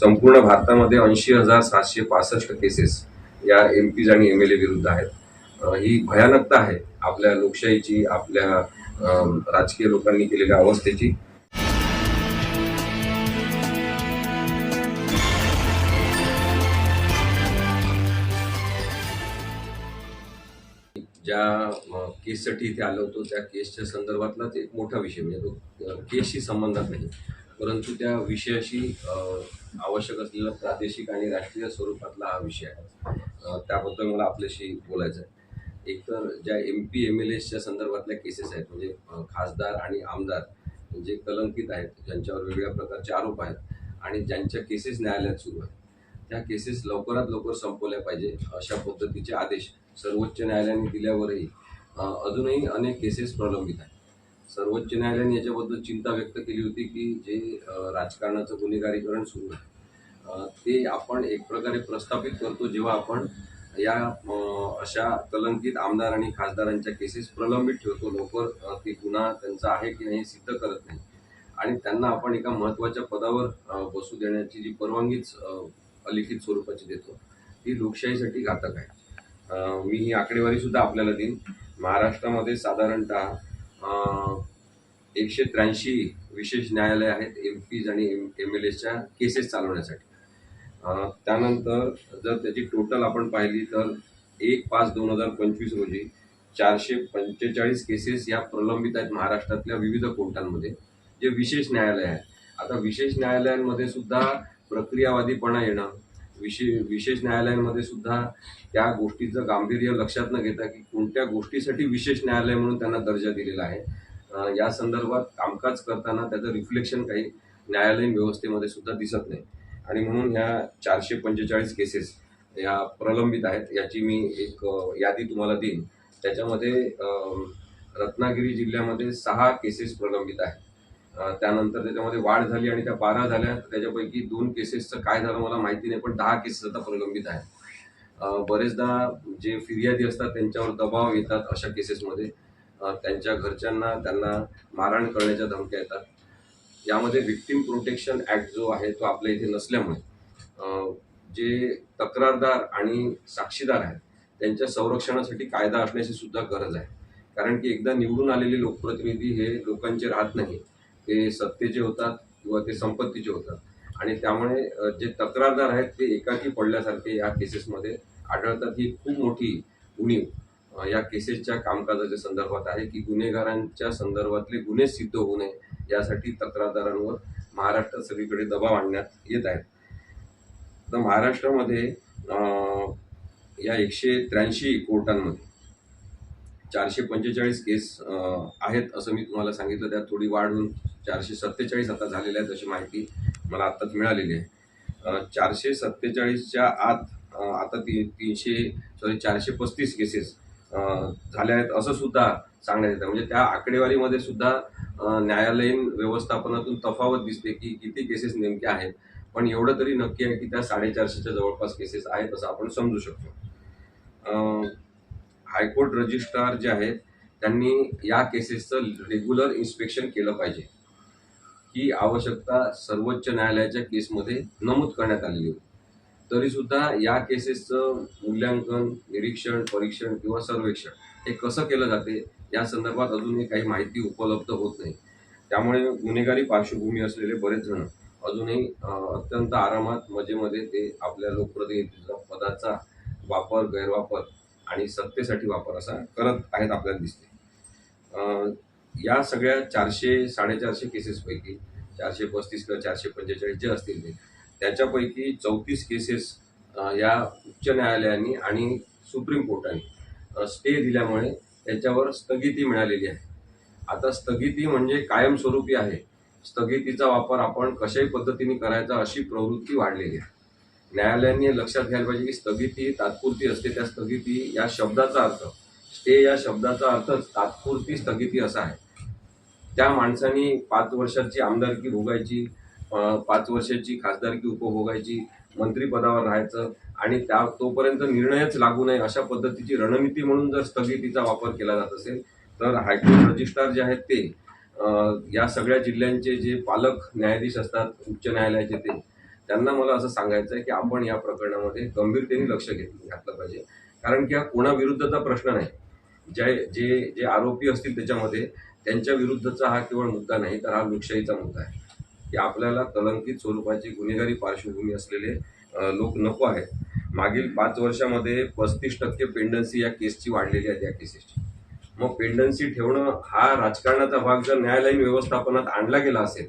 संपूर्ण भारतामध्ये ऐंशी हजार सातशे पासष्ट केसेस या एम पीज आणि एम एल ए विरुद्ध आहेत. ही भयानकता आहे आपल्या लोकशाहीची आपल्या राजकीय लोकांनी केलेल्या अवस्थेची. ज्या केससाठी इथे आलो होतो त्या केसच्या संदर्भातलाच एक मोठा विषय म्हणजे तो केसशी संबंधात नाही. परंतु त्या विषयाशी आवश्यक असलेला प्रादेशिक आणि राष्ट्रीय स्वरूपातला हा विषय आहे. त्याबद्दल मला आपल्याशी बोलायचं आहे. एकतर ज्या एम पी एम एल एसच्या संदर्भातल्या केसेस आहेत म्हणजे खासदार आणि आमदार जे कलंकित आहेत ज्यांच्यावर वेगवेगळ्या प्रकारचे आरोप आहेत आणि ज्यांच्या केसेस न्यायालयात सुरू आहेत त्या केसेस लवकरात लवकर संपवल्या पाहिजे अशा पद्धतीचे आदेश सर्वोच्च न्यायालयाने दिल्यावरही अजूनही अनेक केसेस प्रलंबित आहेत. सर्वोच्च न्यायालयाने याच्याबद्दल चिंता व्यक्त केली होती की जे राजकारणाचं गुन्हेगारीकरण सुरू आहे ते आपण एक प्रकारे प्रस्थापित करतो जेव्हा आपण या अशा कलंकित आमदार आणि खासदारांच्या केसेस प्रलंबित ठेवतो. लवकर ते गुन्हा त्यांचा आहे की नाही हे सिद्ध करत नाही. आणि त्यांना आपण एका महत्त्वाच्या पदावर बसू देण्याची जी परवानगीच अलिखित स्वरूपाची देतो ती लोकशाहीसाठी घातक आहे. मी ही आकडेवारीसुद्धा आपल्याला देईन. महाराष्ट्रामध्ये साधारणतः एकशे त्र्याऐंशी विशेष न्यायालय आहेत एम पीज आणि एम एम एल एसच्या केसेस चालवण्यासाठी. त्यानंतर जर त्याची टोटल आपण पाहिली तर एक पाच दोन हजार पंचवीस रोजी चारशे पंचेचाळीस केसेस या प्रलंबित आहेत महाराष्ट्रातल्या विविध कोर्टांमध्ये जे विशेष न्यायालय आहे आता विशेष न्यायालयांमध्ये सुद्धा प्रक्रियावादीपणा येणं विशे विशेष न्यायालयांमध्ये सुद्धा त्या गोष्टीचं गांभीर्य लक्षात न घेता की कोणत्या गोष्टीसाठी विशेष न्यायालय म्हणून त्यांना दर्जा दिलेला आहे. या संदर्भात कामकाज करताना त्याचं रिफ्लेक्शन काही न्यायालयीन व्यवस्थेमध्ये सुद्धा दिसत नाही. आणि म्हणून ह्या चारशे पंचेचाळीस केसेस या प्रलंबित आहेत याची मी एक यादी तुम्हाला देईन. त्याच्यामध्ये रत्नागिरी जिल्ह्यामध्ये सहा केसेस प्रलंबित आहेत. त्यानंतर त्याच्यामध्ये वाढ झाली आणि त्या बारा झाल्या. त्याच्यापैकी दोन केसेसचं काय झालं मला माहिती नाही पण दहा केसेस आता प्रलंबित आहेत. बरेचदा जे फिर्यादी असतात त्यांच्यावर दबाव येतात अशा केसेसमध्ये त्यांच्या घरच्यांना त्यांना मारहाण करण्याच्या धमक्या येतात. यामध्ये विक्टीम प्रोटेक्शन ॲक्ट जो आहे तो आपल्या इथे नसल्यामुळे जे तक्रारदार आणि साक्षीदार आहेत त्यांच्या संरक्षणासाठी कायदा असण्याची सुद्धा गरज आहे. कारण की एकदा निवडून आलेले लोकप्रतिनिधी हे लोकांचे राहत नाही ते सत्तेचे होतात किंवा ते संपत्तीचे होतात. आणि त्यामुळे जे तक्रारदार आहेत ते एकाकी पडल्यासारखे या केसेसमध्ये आढळतात. ही खूप मोठी उणीव या केसेसच्या कामकाजाच्या संदर्भात आहे की गुन्हेगारांच्या संदर्भातले गुन्हे सिद्ध होऊ नये यासाठी तक्रारदारांवर महाराष्ट्रात सगळीकडे दबाव आणण्यात येत आहेत तर महाराष्ट्रामध्ये या एकशे त्र्याऐंशी कोर्टांमध्ये चारशे पंचेचाळीस केस आहेत असं मी तुम्हाला सांगितलं. त्यात थोडी वाढ होऊन चारशे सत्तेचाळीस आता झालेल्या आहेत अशी माहिती मला आत्ताच मिळालेली आहे. चारशे सत्तेचाळीसच्या आत आता ती तीनशे सॉरी चारशे पस्तीस केसेस झाल्या आहेत असं सुद्धा सांगण्यात येतं. म्हणजे त्या आकडेवारीमध्ये सुद्धा न्यायालयीन व्यवस्थापनातून तफावत दिसते की किती केसेस नेमक्या आहेत. पण एवढं तरी नक्की आहे की त्या साडेचारशेच्या जवळपास केसेस आहेत असं आपण समजू शकतो. हायकोर्ट रजिस्ट्रार जे आहेत त्यांनी या केसेसचं रेग्युलर इन्स्पेक्शन केलं पाहिजे. ही आवश्यकता सर्वोच्च न्यायालयाच्या केसमध्ये नमूद करण्यात आलेली होती. तरीसुद्धा या केसेसचं मूल्यांकन निरीक्षण परीक्षण किंवा सर्वेक्षण हे कसं केलं जाते या संदर्भात अजूनही काही माहिती उपलब्ध होत नाही. त्यामुळे गुन्हेगारी पार्श्वभूमी असलेले बरेच जण अजूनही अत्यंत आरामात मजेमध्ये ते आपल्या लोकप्रतिनिधीचा पदाचा वापर गैरवापर आणि सत्तेसाठी वापर असा करत आहेत आपल्याला दिसते. या सगळ्या चारशे साडेचारशे केसेसपैकी चारशे पस्तीस किंवा चारशे पंचेचाळीस जे असतील ते त्याच्यापैकी चौतीस केसेस या उच्च न्यायालयांनी आणि सुप्रीम कोर्टाने स्टे दिल्यामुळे त्याच्यावर स्थगिती मिळालेली आहे. आता स्थगिती म्हणजे कायमस्वरूपी आहे. स्थगितीचा वापर आपण कशाही पद्धतीने करायचा अशी प्रवृत्ती वाढलेली आहे. न्यायालयाने लक्षात घ्यायला पाहिजे की स्थगिती तात्पुरती असते. त्या स्थगिती या शब्दाचा अर्थ स्टे या शब्दाचा अर्थच तात्पुरती स्थगिती असा आहे. त्या माणसाने पाच वर्षाची आमदारकी भोगायची पाच वर्षाची खासदारकी उपभोगायची मंत्रिपदावर राहायचं आणि त्या तोपर्यंत निर्णयच लागू नये अशा पद्धतीची रणनीती म्हणून जर स्थगितीचा वापर केला जात असेल तर हायकोर्ट रजिस्ट्रार जे आहेत ते या सगळ्या जिल्ह्यांचे जे पालक न्यायाधीश असतात उच्च न्यायालयाचे ते त्यांना मला असं सांगायचं आहे की आपण या प्रकरणामध्ये गंभीरतेने लक्ष घेतलं घातलं पाहिजे. कारण की हा कोणाविरुद्धचा प्रश्न नाही. जे जे जे आरोपी असतील त्याच्यामध्ये त्यांच्या विरुद्धचा हा केवळ मुद्दा नाही तर हा लोकशाहीचा मुद्दा आहे. की आपल्याला कलंकित स्वरूपाची गुन्हेगारी पार्श्वभूमी असलेले लोक नको आहेत. मागील पाच वर्षामध्ये पस्तीस टक्के पेंडन्सी या केसची वाढलेली आहे या केसेसची. मग पेंडन्सी ठेवणं हा राजकारणाचा भाग जर न्यायालयीन व्यवस्थापनात आणला गेला असेल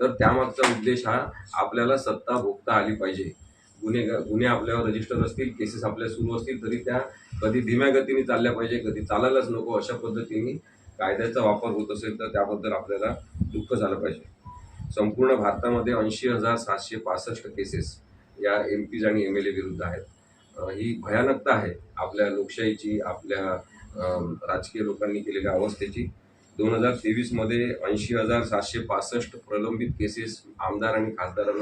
तर त्यामागचा उद्देश हा आपल्याला सत्ता भोगता आली पाहिजे. गुन्हे गुन्हे आपल्यावर रजिस्टर असतील केसेस आपल्या सुरू असतील तरी त्या कधी धीम्या गतीने चालल्या पाहिजे कधी चालायलाच नको अशा पद्धतीने कायद्याचा वापर होत असेल तर त्याबद्दल आपल्याला दुःख झालं पाहिजे. संपूर्ण भारतामध्ये ऐंशी हजार सातशे पासष्ट केसेस या एम पीज आणि एम एल ए विरुद्ध आहेत. ही भयानकता आहे आपल्या लोकशाहीची आपल्या राजकीय लोकांनी केलेल्या अवस्थेची. दोन हजार तेवीसमध्ये ऐंशी हजार सातशे पासष्ट प्रलंबित केसेस आमदार आणि खासदारांवर